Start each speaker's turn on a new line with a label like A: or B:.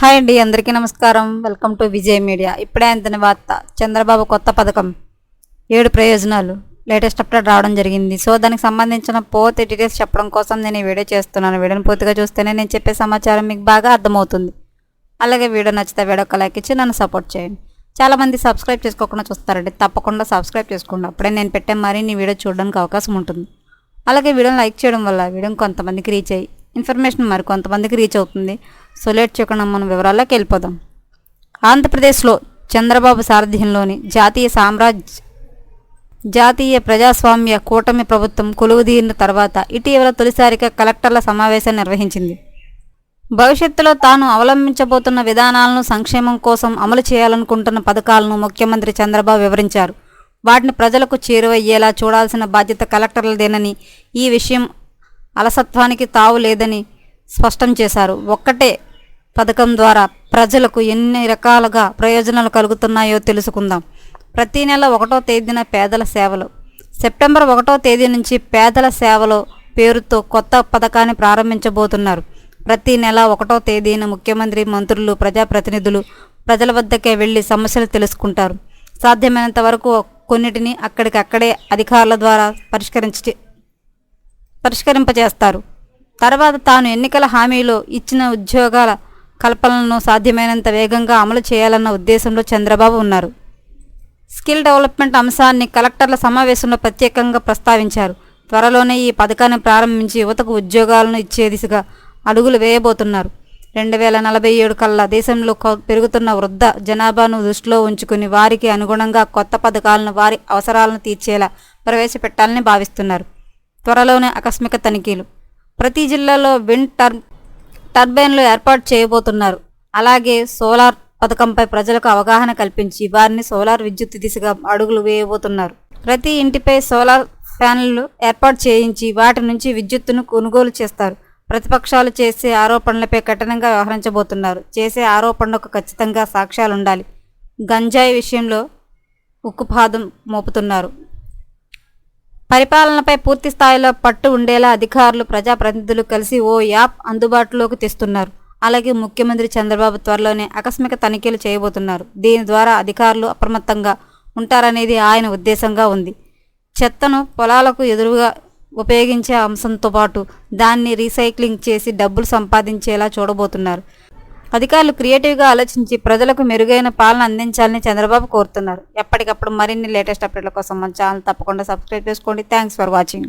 A: Hi అండి అందరికీ నమస్కారం. Welcome to Vijay media. ఇప్పుడే అంతని వార్త చంద్రబాబు కొత్త పథకం. ఏడు ప్రయోజనాలు. లేటెస్ట్ అప్డేట్ రావడం జరిగింది. సో దానికి సంబంధించిన పూర్తి డీటెయిల్స్ చెప్పడం కోసం నేను ఈ వీడియో చేస్తున్నాను. వీడియోని పూర్తిగా చూస్తేనే నేను చెప్పే సమాచారం మీకు బాగా అర్థమవుతుంది. అలాగే వీడియో నచ్చితే వీడియోకి లైక్ ఇచ్చి నన్ను సపోర్ట్ చేయండి. చాలామంది సబ్స్క్రైబ్ చేసుకోకుండా చూస్తారండి. తప్పకుండా సబ్స్క్రైబ్ చేసుకోండి. అప్పుడే నేను పెట్టే నీ వీడియో చూడడానికి అవకాశం ఉంటుంది. అలాగే వీడియోని లైక్ చేయడం వల్ల వీడియో కొంతమందికి రీచ్ అయ్యి ఇన్ఫర్మేషన్ మరి కొంతమందికి రీచ్ అవుతుంది. సో లేట్ చేయకుండా మనం వివరాల్లోకి వెళ్ళిపోదాం. ఆంధ్రప్రదేశ్లో చంద్రబాబు సారథ్యంలోని జాతీయ సామ్రాజ్ జాతీయ ప్రజాస్వామ్య కూటమి ప్రభుత్వం కొలువుదీరిన తర్వాత ఇటీవల తొలిసారిగా కలెక్టర్ల సమావేశం నిర్వహించింది. భవిష్యత్తులో తాను అవలంబించబోతున్న విధానాలను సంక్షేమం కోసం అమలు చేయాలనుకుంటున్న పథకాలను ముఖ్యమంత్రి చంద్రబాబు వివరించారు. వాటిని ప్రజలకు చేరువయ్యేలా చూడాల్సిన బాధ్యత కలెక్టర్లదేనని ఈ విషయం అలసత్వానికి తావు లేదని స్పష్టం చేశారు. ఒక్కటే పథకం ద్వారా ప్రజలకు ఎన్ని రకాలుగా ప్రయోజనాలు కలుగుతున్నాయో తెలుసుకుందాం. ప్రతి నెల ఒకటో తేదీన పేదల సేవలు. సెప్టెంబర్ ఒకటో తేదీ నుంచి పేదల సేవలో పేరుతో కొత్త పథకాన్ని ప్రారంభించబోతున్నారు. ప్రతి నెల ఒకటో తేదీన ముఖ్యమంత్రి మంత్రులు ప్రజాప్రతినిధులు ప్రజల వద్దకే వెళ్ళి సమస్యలు తెలుసుకుంటారు. సాధ్యమైనంత వరకు కొన్నిటిని అక్కడికక్కడే అధికారుల ద్వారా పరిష్కరించి పరిష్కరింపజేస్తారు. తర్వాత తాను ఎన్నికల హామీలో ఇచ్చిన ఉద్యోగాల కల్పనలను సాధ్యమైనంత వేగంగా అమలు చేయాలన్న ఉద్దేశంలో చంద్రబాబు ఉన్నారు. స్కిల్ డెవలప్మెంట్ అంశాన్ని కలెక్టర్ల సమావేశంలో ప్రత్యేకంగా ప్రస్తావించారు. త్వరలోనే ఈ పథకాన్ని ప్రారంభించి యువతకు ఉద్యోగాలను ఇచ్చే దిశగా అడుగులు వేయబోతున్నారు. రెండు వేల నలభై ఏడు కల్లా దేశంలో పెరుగుతున్న వృద్ధ జనాభాను దృష్టిలో ఉంచుకుని వారికి అనుగుణంగా కొత్త పథకాలను వారి అవసరాలను తీర్చేలా ప్రవేశపెట్టాలని భావిస్తున్నారు. త్వరలోనే ఆకస్మిక తనిఖీలు. ప్రతి జిల్లాలో విండ్ టర్ టర్బైన్లు ఏర్పాటు చేయబోతున్నారు. అలాగే సోలార్ పథకంపై ప్రజలకు అవగాహన కల్పించి వారిని సోలార్ విద్యుత్ దిశగా అడుగులు వేయబోతున్నారు. ప్రతి ఇంటిపై సోలార్ ఫ్యాన్లు ఏర్పాటు చేయించి వాటి నుంచి విద్యుత్తును కొనుగోలు చేస్తారు. ప్రతిపక్షాలు చేసే ఆరోపణలపై కఠినంగా వ్యవహరించబోతున్నారు. చేసే ఆరోపణలకు ఖచ్చితంగా సాక్ష్యాలు ఉండాలి గంజాయి విషయంలో ఉక్కుపాదం మోపుతున్నారు. పరిపాలనపై పూర్తి స్థాయిలో పట్టు ఉండేలా అధికారులు ప్రజాప్రతినిధులు కలిసి ఓ యాప్ అందుబాటులోకి తెస్తున్నారు. అలాగే ముఖ్యమంత్రి చంద్రబాబు త్వరలోనే ఆకస్మిక తనిఖీలు చేయబోతున్నారు. దీని ద్వారా అధికారులు అప్రమత్తంగా ఉంటారనేది ఆయన ఉద్దేశంగా ఉంది. చెత్తను పొలాలకు ఎదురుగా ఉపయోగించే అంశంతో పాటు దాన్ని రీసైక్లింగ్ చేసి డబ్బులు సంపాదించేలా చూడబోతున్నారు. అధికారులు క్రియేటివ్గా ఆలోచించి ప్రజలకు మెరుగైన పాలన అందించాలని చంద్రబాబు కోరుతున్నారు. ఎప్పటికప్పుడు మరిన్ని లేటెస్ట్ అప్డేట్ల కోసం మన ఛానల్ తప్పకుండా సబ్స్క్రైబ్ చేసుకోండి. Thanks for watching.